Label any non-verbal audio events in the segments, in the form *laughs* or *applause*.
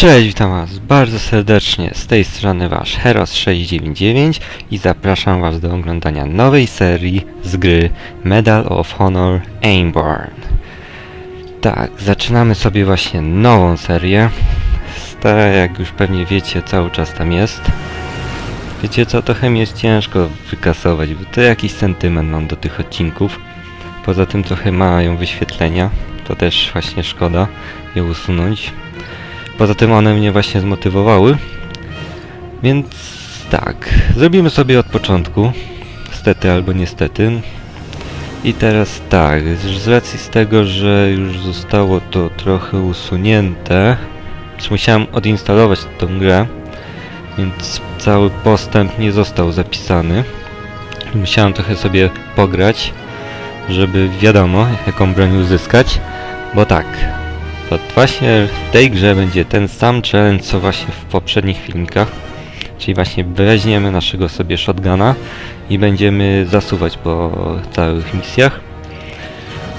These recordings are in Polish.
Cześć, witam was bardzo serdecznie, z tej strony wasz Heros699 i zapraszam was do oglądania nowej serii z gry Medal of Honor Aimborn. Tak, zaczynamy sobie właśnie nową serię. Stara, jak już pewnie wiecie, cały czas tam jest. Wiecie co, trochę mi jest ciężko wykasować, bo to jakiś sentyment mam do tych odcinków. Poza tym trochę mają wyświetlenia, to też właśnie szkoda je usunąć. Poza tym one mnie właśnie zmotywowały. Więc tak, zrobimy sobie od początku. Stety albo niestety. I teraz tak, z racji z tego, że już zostało to trochę usunięte, musiałem odinstalować tą grę, więc cały postęp nie został zapisany. Musiałem trochę sobie pograć, żeby wiadomo, jaką broń uzyskać, bo tak, to właśnie w tej grze będzie ten sam challenge, co właśnie w poprzednich filmikach. Czyli właśnie weźmiemy naszego sobie shotguna i będziemy zasuwać po całych misjach.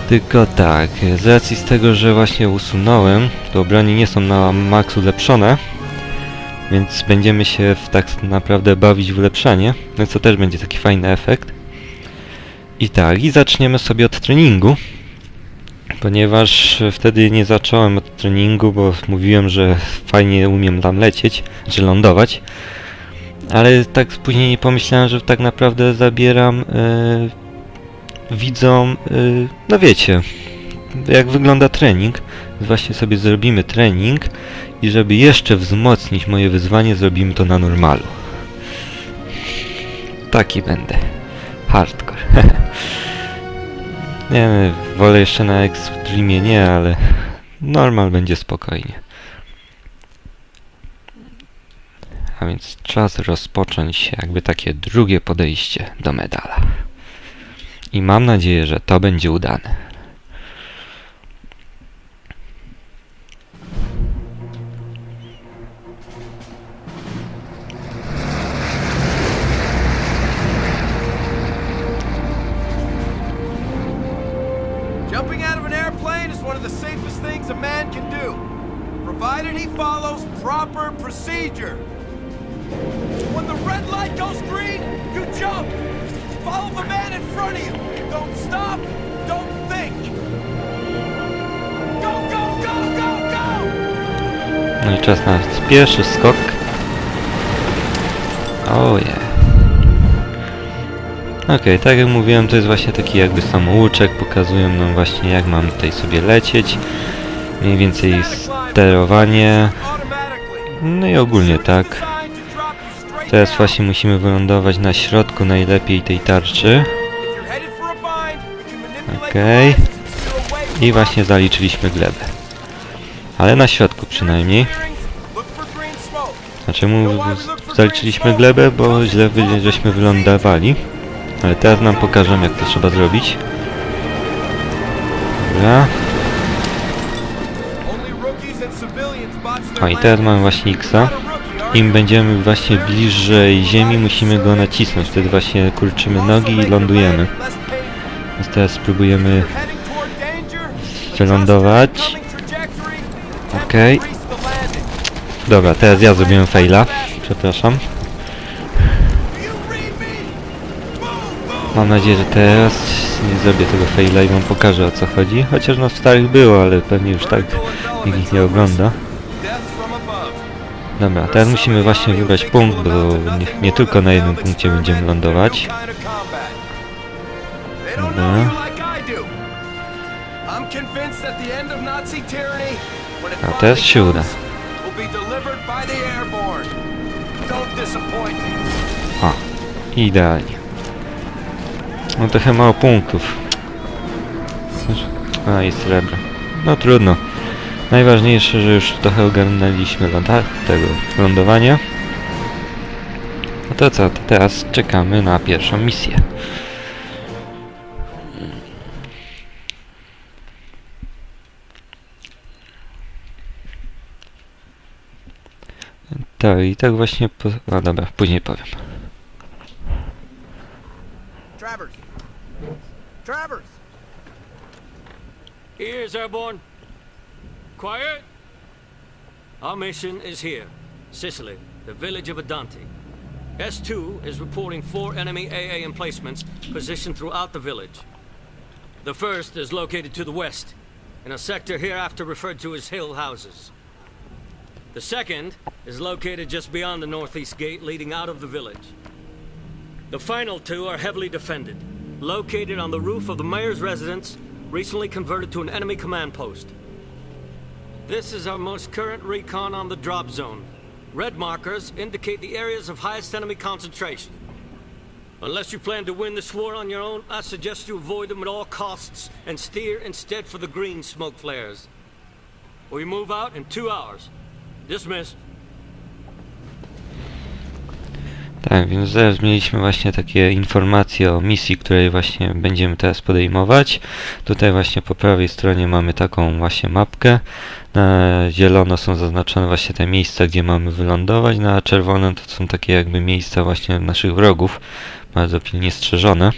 Tylko tak, z racji z tego, że właśnie usunąłem, to broni nie są na maks ulepszone, więc będziemy się w tak naprawdę bawić w ulepszanie, no co też będzie taki fajny efekt. I tak, i zaczniemy sobie od treningu ponieważ wtedy nie zacząłem od treningu, bo mówiłem, że fajnie umiem tam lecieć, czy lądować, ale tak później pomyślałem, że tak naprawdę zabieram e, widzom, e, no wiecie, jak wygląda trening. Właśnie sobie zrobimy trening i żeby jeszcze wzmocnić moje wyzwanie, zrobimy to na normalu. Taki będę. Hardcore. *laughs* Nie, wolę jeszcze na Extremie nie, ale normal będzie spokojnie. A więc czas rozpocząć jakby takie drugie podejście do medala. I mam nadzieję, że to będzie udane. Proper procedure. When the red light goes green, you jump. Follow the man in front of you. Don't stop. Don't think. Go, go, go, go, go! No i czas na pierwszy skok. Oje. Okej, tak jak mówiłem, to jest właśnie taki jakby samouczek, pokazują nam właśnie jak mam tutaj sobie lecieć, mniej więcej sterowanie. No i ogólnie tak. Teraz właśnie musimy wylądować na środku najlepiej tej tarczy. Okej. from I właśnie zaliczyliśmy glebę. Ale na środku przynajmniej. Look for green smoke. A czemu z- zaliczyliśmy glebę? Bo źle żeśmy wylądowali. Ale teraz nam pokażę jak to trzeba zrobić. Dobra. Civilians botch their O i teraz mamy właśnie Xa. Im będziemy właśnie bliżej ziemi, musimy go nacisnąć. Wtedy właśnie kurczymy nogi i lądujemy. Więc teraz spróbujemy wylądować. Okej. Dobra, teraz ja zrobiłem faila. Przepraszam. Mam nadzieję, że teraz nie zrobię tego faila i wam pokażę o co chodzi. Chociaż no w starych było, ale pewnie już tak nikt ich nie ogląda. Dobra, teraz musimy właśnie wybrać punkt, bo nie, nie tylko na jednym punkcie będziemy lądować. Dobra. A teraz się uda. O, idealnie. No trochę mało punktów. A i srebro. No trudno. Najważniejsze, że już trochę ogarnęliśmy tego lądowania. No to co, to teraz czekamy na pierwszą misję. Tak, i tak właśnie po... A dobra, później powiem. Travers. Travers. Ears, airborne. Quiet. Our mission is here, Sicily, the village of Adante. S2 is reporting four enemy AA emplacements positioned throughout the village. The first is located to the west, in a sector hereafter referred to as Hill Houses. The second is located just beyond the northeast gate leading out of the village. The final two are heavily defended, located on the roof of the mayor's residence, recently converted to an enemy command post. This is our most current recon on the drop zone. Red markers indicate the areas of highest enemy concentration. Unless you plan to win this war on your own, I suggest you avoid them at all costs and steer instead for the green smoke flares. We move out in two hours. Dismiss. Tak, więc zaraz mieliśmy właśnie takie informacje o misji, której właśnie będziemy teraz podejmować. Tutaj właśnie po prawej stronie mamy taką właśnie mapkę. Na zielono są zaznaczone właśnie te miejsca, gdzie mamy wylądować, na czerwono to są takie jakby miejsca właśnie naszych wrogów, bardzo pilnie strzeżone.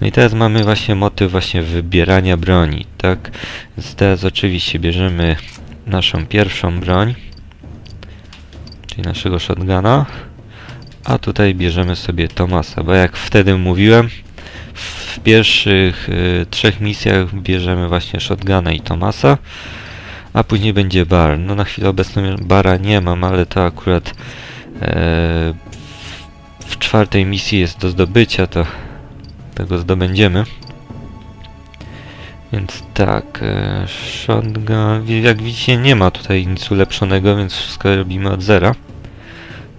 No i teraz mamy właśnie motyw właśnie wybierania broni, tak? Więc teraz oczywiście bierzemy naszą pierwszą broń, czyli naszego shotguna. A tutaj bierzemy sobie Tomasa, bo jak wtedy mówiłem, w pierwszych y, trzech misjach bierzemy właśnie Shotguna i Tomasa, a później będzie Bar. No na chwilę obecną Bara nie mam, ale to akurat e, w czwartej misji jest do zdobycia, to tego zdobędziemy. Więc tak, e, Shotgun, jak widzicie nie ma tutaj nic ulepszonego, więc wszystko robimy od zera.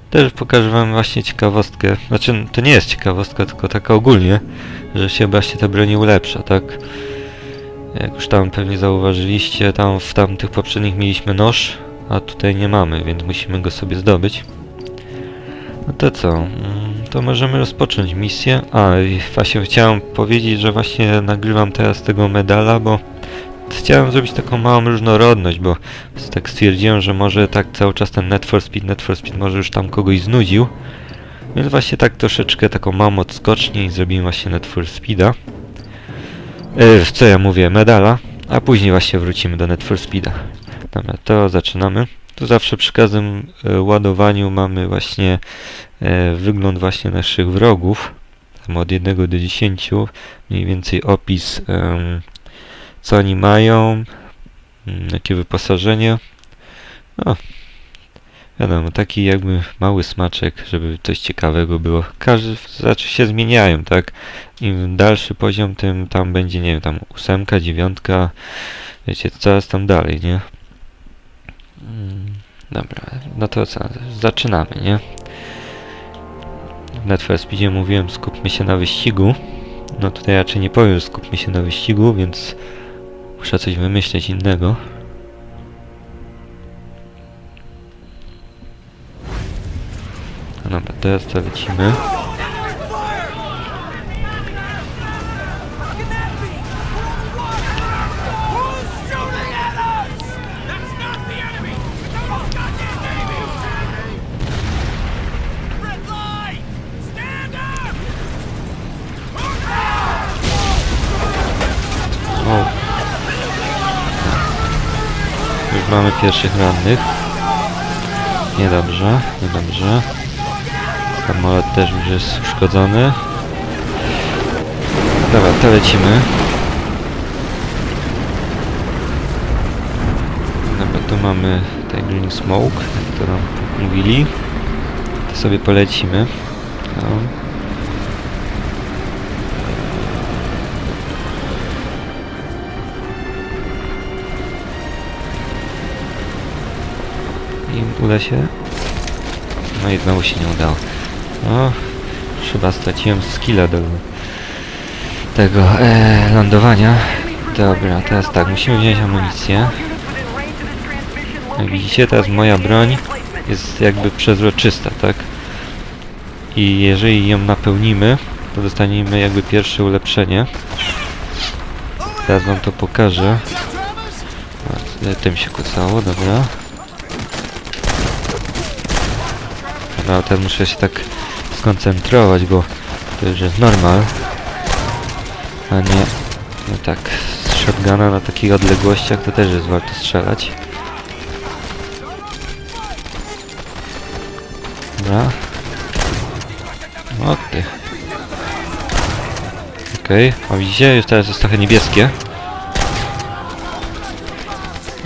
Też pokażę wam właśnie ciekawostkę, znaczy to nie jest ciekawostka, tylko taka ogólnie, że się właśnie te broni ulepsza, tak? Jak już tam pewnie zauważyliście, tam w tamtych poprzednich mieliśmy nóż, a tutaj nie mamy, więc musimy go sobie zdobyć. No to co? Mm, To możemy rozpocząć misję. A, i właśnie chciałem powiedzieć, że właśnie nagrywam teraz tego medala, bo chciałem zrobić taką małą różnorodność, bo tak stwierdziłem, że może tak cały czas ten Net for Speed, Net for Speed może już tam kogoś znudził. Więc właśnie tak troszeczkę taką małą odskocznię i zrobimy właśnie Net for Speeda. Yy, co ja mówię, medala, a później właśnie wrócimy do Net for Speeda. Dobra, to zaczynamy. Tu zawsze przy każdym e, ładowaniu mamy właśnie e, wygląd właśnie naszych wrogów. Tam od 1 do 10, mniej więcej opis em, co oni mają, mm, jakie wyposażenie. No, wiadomo, taki jakby mały smaczek, żeby coś ciekawego było. Każdy, znaczy się zmieniają, tak? Im dalszy poziom, tym tam będzie, nie wiem, tam ósemka, dziewiątka, wiecie, coraz tam dalej, nie? Mm, Dobra, no to co, zaczynamy, nie? For Speedzie mówiłem, skupmy się na wyścigu. No tutaj raczej nie powiem, skupmy się na wyścigu, więc Muszę coś wymyśleć innego. No dobra, teraz to lecimy. Mamy pierwszych rannych. Niedobrze, niedobrze. Samolot też już jest uszkodzony. Dobra, to lecimy. Dobra, tu mamy tutaj Green Smoke, jak to nam mówili. To sobie polecimy. No. Uda się? No i znowu się nie udało. O, chyba straciłem skilla do tego e, lądowania. Dobra, teraz tak, musimy wziąć amunicję. Jak widzicie, teraz moja broń jest jakby przezroczysta, tak? I jeżeli ją napełnimy, to dostaniemy jakby pierwsze ulepszenie. Teraz wam to pokażę. Tym się kucało, dobra. No teraz muszę się tak skoncentrować, bo to już jest normal. A nie... No tak, z shotguna na takich odległościach to też jest warto strzelać. Dobra. O ty. Okej, a widzicie? Już teraz jest trochę niebieskie.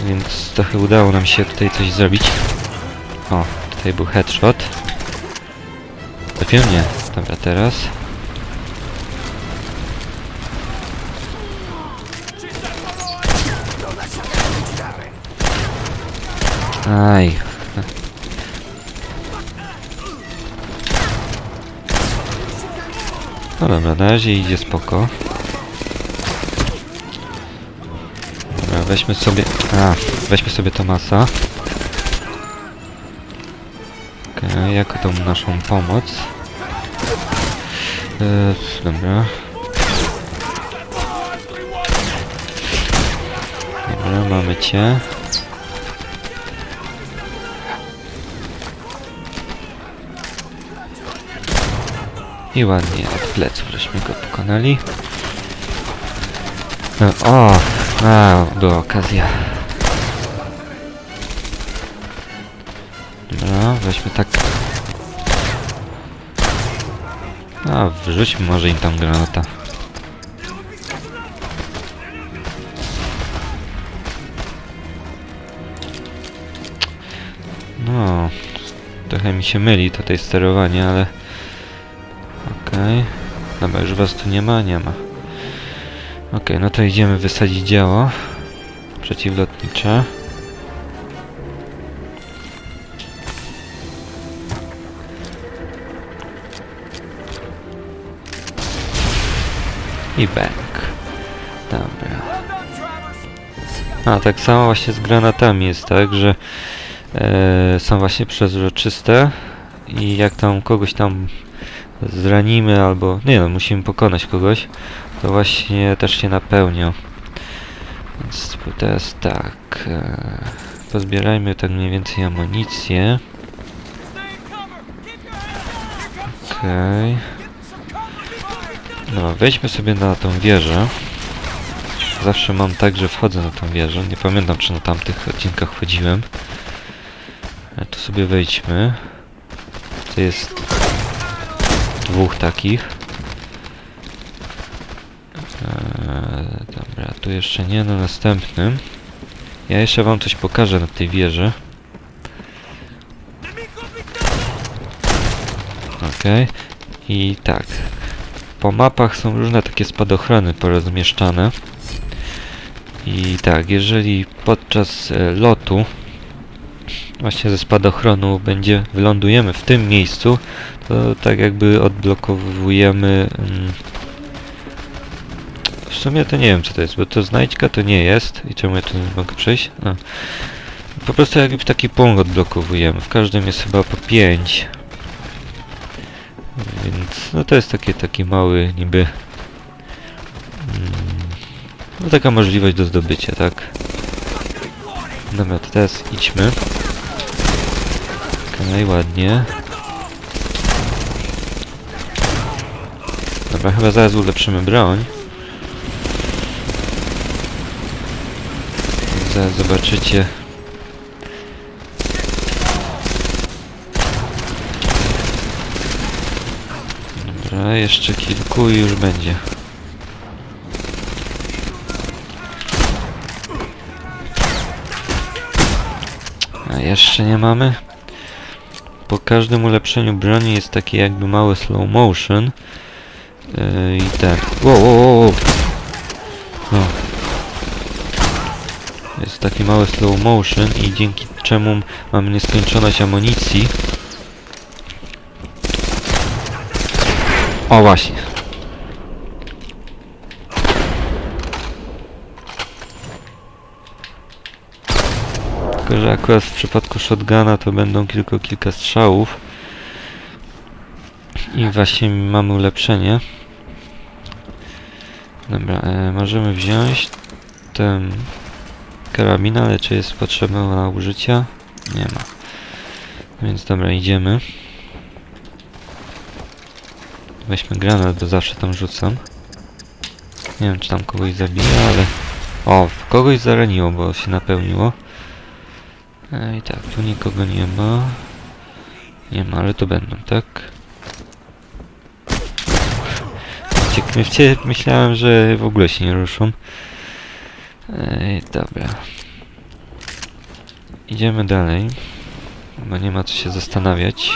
Więc trochę udało nam się tutaj coś zrobić. O, tutaj był headshot. Trafił mnie. Dobra, teraz. Aj. No dobra, na razie idzie spoko. Dobra, weźmy sobie... A, weźmy sobie Tomasa. Jako tą naszą pomoc. E, dobra. Dobra, mamy cię. I ładnie od pleców żeśmy go pokonali. No, o! A, była okazja. Dobra, weźmy tak. A, wrzućmy może im tam granata. No, trochę mi się myli tutaj sterowanie, ale... Okej. Dobra, już was tu nie ma? Nie ma. Okej, no to idziemy wysadzić działo przeciwlotnicze. I bank. Dobra. A, tak samo właśnie z granatami jest tak, że e, są właśnie przezroczyste i jak tam kogoś tam zranimy albo, nie no, musimy pokonać kogoś, to właśnie też się napełnią. Więc teraz tak, e, pozbierajmy tak mniej więcej amunicję. Stay in No, wejdźmy sobie na tą wieżę. Zawsze mam tak, że wchodzę na tą wieżę. Nie pamiętam, czy na tamtych odcinkach wchodziłem. Ale tu sobie wejdźmy. To jest dwóch takich. Eee, dobra, tu jeszcze nie, na następnym. Ja jeszcze wam coś pokażę na tej wieży. Okej. I tak. Po mapach są różne takie spadochrony porozmieszczane. I tak, jeżeli podczas e, lotu właśnie ze spadochronu będzie wylądujemy w tym miejscu, to tak jakby odblokowujemy mm, w sumie to nie wiem co to jest, bo to znajdźka to nie jest i czemu ja tu nie mogę przejść? A. Po prostu jakby taki punkt odblokowujemy. W każdym jest chyba po 5. Więc no to jest taki, taki mały niby mm, no taka możliwość do zdobycia, tak? To teraz idźmy. Okej, ładnie. Dobra, chyba zaraz ulepszymy broń. Zaraz zobaczycie. Dobra, jeszcze kilku i już będzie. A jeszcze nie mamy. Po każdym ulepszeniu broni jest taki jakby mały slow motion. Yy, I tak. Wow, wow, wow. No. Jest taki mały slow motion i dzięki czemu mamy nieskończoność amunicji. O właśnie. Tylko, że akurat w przypadku shotguna to będą tylko kilka strzałów. I właśnie mamy ulepszenie. Dobra, e, możemy wziąć ten karabin, ale czy jest potrzebny na użycia? Nie ma. Więc dobra, idziemy. Weźmy granat, bo zawsze tam rzucam. Nie wiem, czy tam kogoś zabija, ale... O, kogoś zaraniło, bo się napełniło. E, I tak, tu nikogo nie ma. Nie ma, ale to będą, tak? Ciek- wcie- Myślałem, że w ogóle się nie ruszą. Ej, dobra. Idziemy dalej. Bo nie ma co się zastanawiać.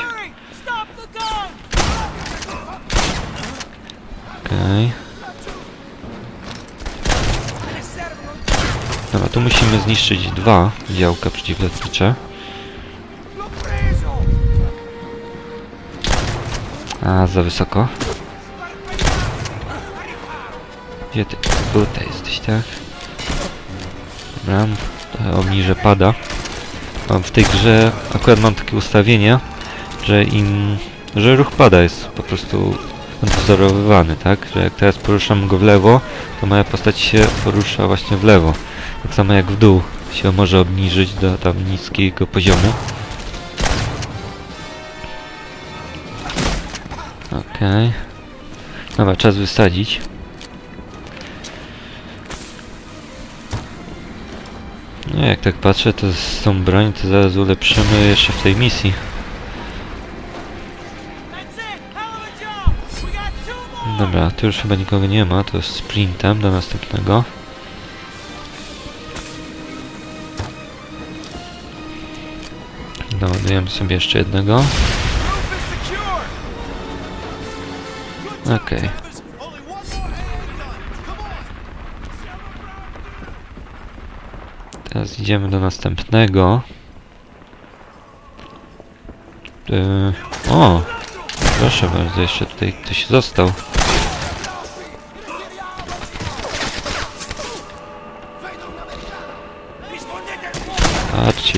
Okej. Dobra, tu musimy zniszczyć dwa działka przeciwlotnicze. A, za wysoko. Gdzie ty? Tutaj jesteś, tak? Dobra, obniżę pada. Mam w tej grze akurat mam takie ustawienia, że im... że ruch pada jest po prostu odwzorowywany, tak? Że jak teraz poruszam go w lewo, to moja postać się porusza właśnie w lewo. Tak samo jak w dół się może obniżyć do tam niskiego poziomu. Okej. Dobra, czas wysadzić. No jak tak patrzę, to z tą broń to zaraz ulepszymy jeszcze w tej misji. Dobra, tu już chyba nikogo nie ma, to jest sprintem do następnego. Doładujemy sobie jeszcze jednego. Okej. On. Teraz idziemy do następnego. Yy, o! Proszę bardzo, jeszcze tutaj ktoś został.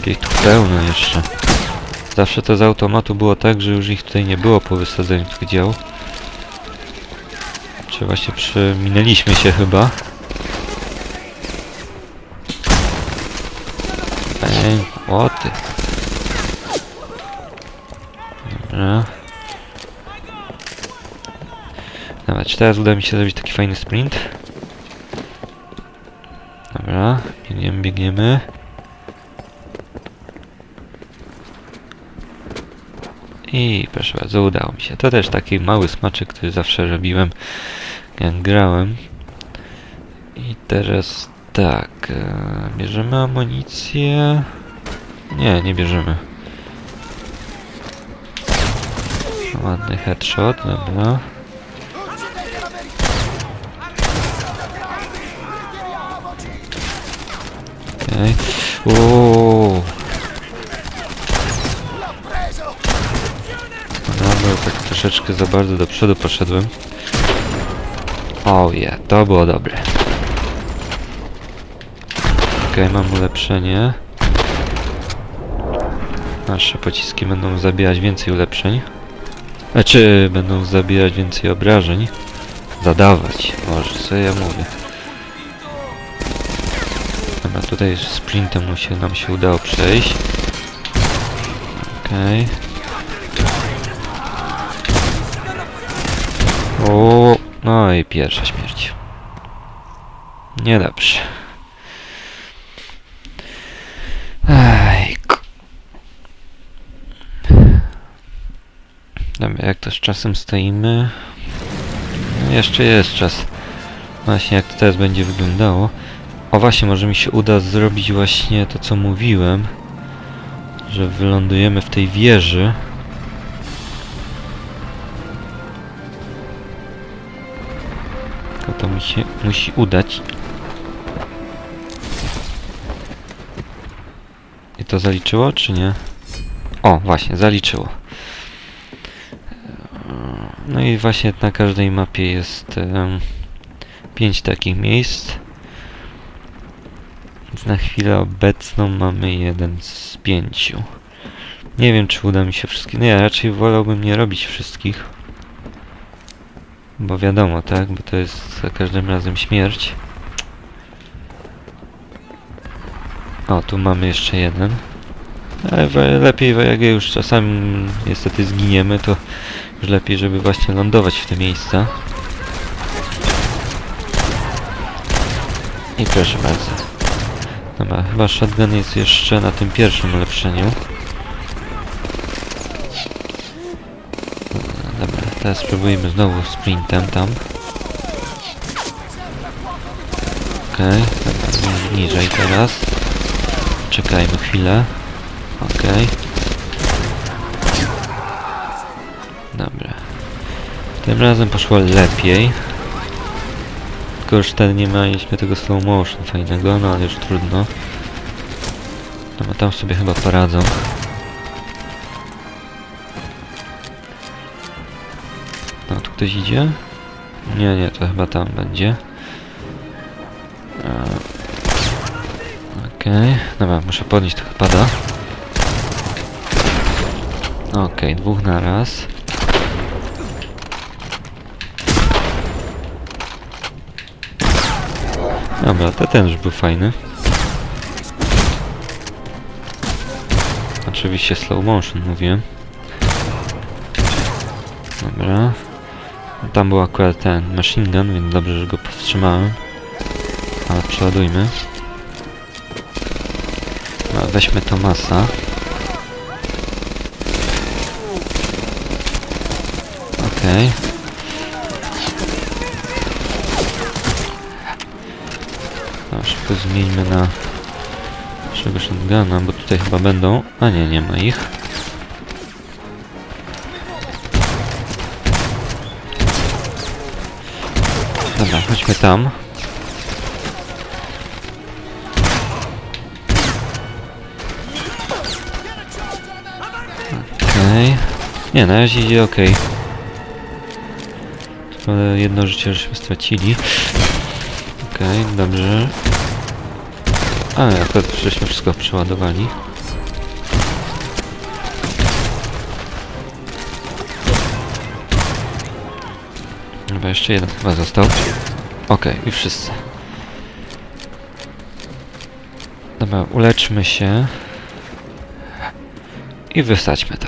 Patrzcie, ich tu pełno jeszcze. Zawsze to z automatu było tak, że już ich tutaj nie było po wysadzeniu tych dział. Czy właśnie przeminęliśmy się chyba. Ej, o ty. Dobra. Dobra, czy teraz uda mi się zrobić taki fajny sprint? Dobra, biegniemy, biegniemy. I proszę bardzo, udało mi się. To też taki mały smaczek, który zawsze robiłem, jak grałem. I teraz tak, e, bierzemy amunicję. Nie, nie bierzemy. Ładny headshot, dobra. Okej. Uuu. Troszeczkę za bardzo do przodu poszedłem. O je, to było dobre. Okej, mam ulepszenie. Nasze pociski będą zabijać więcej ulepszeń. Znaczy, będą zabijać więcej obrażeń. Zadawać. Może, co ja mówię. Dobra, tutaj sprintem mu się, nam się udało przejść. Okej. O, no i pierwsza śmierć. Niedobrze. Ejku. Dobra, jak to z czasem stoimy? No, jeszcze jest czas. Właśnie jak to teraz będzie wyglądało. O właśnie, może mi się uda zrobić właśnie to, co mówiłem. Że wylądujemy w tej wieży. To mi się musi udać. I to zaliczyło, czy nie? O, właśnie, zaliczyło. No i właśnie na każdej mapie jest em, pięć takich miejsc. Więc na chwilę obecną mamy jeden z pięciu. Nie wiem, czy uda mi się wszystkich. Nie, raczej wolałbym nie robić wszystkich. Bo wiadomo, tak? Bo to jest za każdym razem śmierć. O, tu mamy jeszcze jeden. Ale lepiej, jak już czasami niestety zginiemy, to już lepiej, żeby właśnie lądować w te miejsca. I proszę bardzo. Dobra, chyba shotgun jest jeszcze na tym pierwszym ulepszeniu. Teraz spróbujemy znowu sprintem tam. Okej, okay. niżej teraz. Czekajmy chwilę. Okej. Dobra. Tym razem poszło lepiej. Tylko już wtedy nie mieliśmy tego slow motion fajnego, no ale już trudno. No tam sobie chyba poradzą. Ktoś idzie? Nie, nie, to chyba tam będzie. E, Okej, dobra, muszę podnieść trochę pada. Okej, dwóch na raz. Dobra, to ten już był fajny. Oczywiście slow motion mówiłem. Dobra. Tam był akurat ten machine gun, więc dobrze, że go powstrzymałem. Ale przeładujmy. No, weźmy Tomasa. Okej. No, szybko zmieńmy na naszego shotguna, bo tutaj chyba będą... A nie, nie ma ich. Chodźmy tam. Okej. Nie, na razie idzie ok. Jedno życie żeśmy stracili. Okej, dobrze. Ale akurat żeśmy wszystko przeładowali. Chyba jeszcze jeden chyba został. Okej, i wszyscy. Dobra, uleczmy się. I wysadźmy to.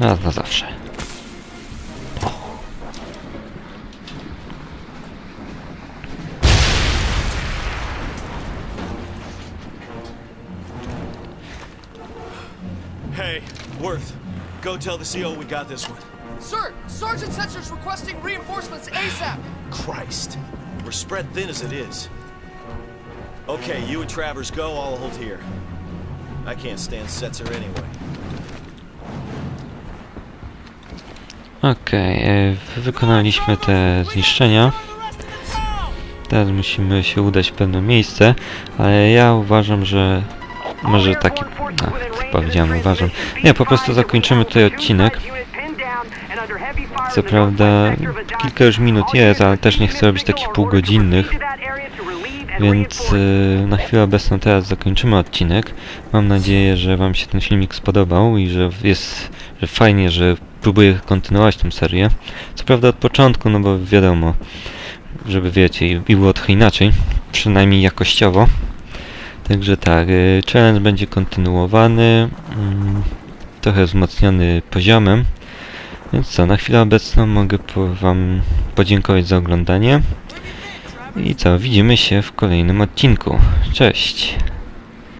Raz na zawsze. Hey, Worth, go tell the CO we got this one. Sir, Sergeant Setcher's requesting reinforcements ASAP. Christ, we're spread thin as it is. Okay, you and Travers go, I'll hold here. I can't stand Setzer anyway. Okej, e, wykonaliśmy te zniszczenia. Teraz musimy się udać w pewne miejsce, ale ja uważam, że może taki... A, chyba powiedziałem, uważam. Nie, po prostu zakończymy tutaj odcinek. Co prawda kilka już minut jest, ale też nie chcę robić takich półgodzinnych. Więc y, na chwilę obecną teraz zakończymy odcinek. Mam nadzieję, że Wam się ten filmik spodobał i że jest że fajnie, że próbuję kontynuować tą serię. Co prawda od początku, no bo wiadomo, żeby wiecie, i i było trochę inaczej, przynajmniej jakościowo. Także tak, y, challenge będzie kontynuowany, mm, trochę wzmocniony poziomem. Więc co, na chwilę obecną mogę po Wam podziękować za oglądanie. I co, widzimy się w kolejnym odcinku. Cześć!